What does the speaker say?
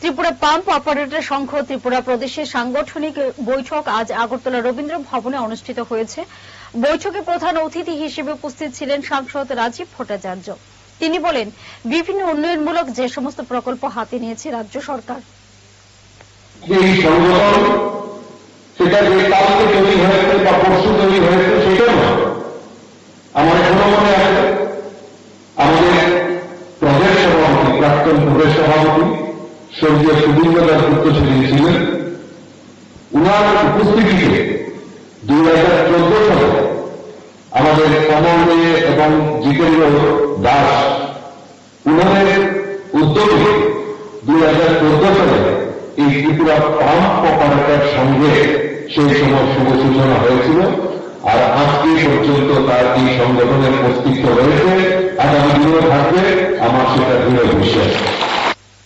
Tripura pump operator সংঘ ত্রিপুরা প্রদেশের সাংগঠনিক বৈঠক আজ আগরতলা রবীন্দ্র ভবনে অনুষ্ঠিত হয়েছে। বৈঠকে প্রধান অতিথি হিসেবে উপস্থিত ছিলেন সাংসদ রাজীব ভট্টাচার্য। তিনি বলেন, বিভিন্ন উন্নয়নমূলক যে সমস্ত প্রকল্প হাতে নিয়েছে রাজ্য সরকার। আমাদের প্রাক্তন প্রদেশ সভাপতি স্বর্গীয় সুবীন্দ্র দাসগুপ্ত সেদিন ছিলেন। উনার উপস্থিতিতে দুই হাজার চোদ্দ সালে আমাদের কমল এবং জিতেন্দ্র দাস উনাদের উদ্যোগে দুই হাজার চোদ্দ সালে এই ত্রিপুরা পাম্প অপারেটর সঙ্গে সেই সময় শুভ সূচনা হয়েছিল। আর আজকে পর্যন্ত তার এই সংগঠনের অস্তিত্ব রয়েছে। আগামী দিনেও থাকবে। আমার সেটা দৃঢ় বিশ্বাস।